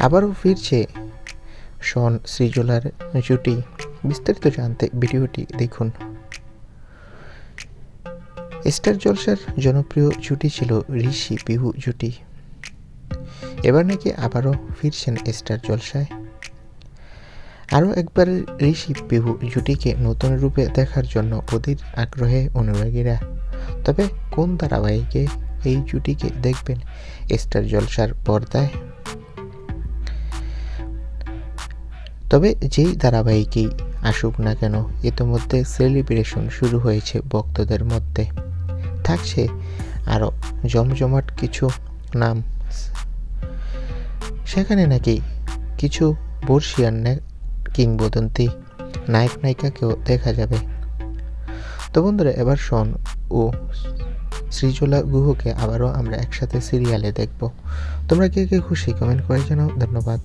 আবারও ফিরছে। শন সৃজলার জুটি। বিস্তারিত জানতে ভিডিওটি দেখুন। স্টার জলসার জনপ্রিয় জুটি ছিল ঋষি পিহু জুটি। এবার নাকি আবারও ফিরছেন স্টার জলসায়। আরও একবার ঋষি পিহু জুটিকে নতুন রূপে দেখার জন্য অধীর আগ্রহে অনুরাগীরা। তবে কোন ধারাবাহিকে এই জুটিকে দেখবেন স্টার জলসার পর্দায়? তবে যেই ধারাবাহিকেই আসুক না কেন, ইতোমধ্যে সেলিব্রেশন শুরু হয়েছে ভক্তদের মধ্যে। থাকছে আরও জমজমাট কিছু নাম। সেখানে নাকি কিছু বর্ষিয়ান কিংবদন্তি নায়ক নায়িকাকেও দেখা যাবে। তো বন্ধুরা, এবার শোন ও সৃজলা গুহকে আবারও আমরা একসাথে সিরিয়ালে দেখব। তোমরা কে কে খুশি কমেন্ট করে জানাও। ধন্যবাদ।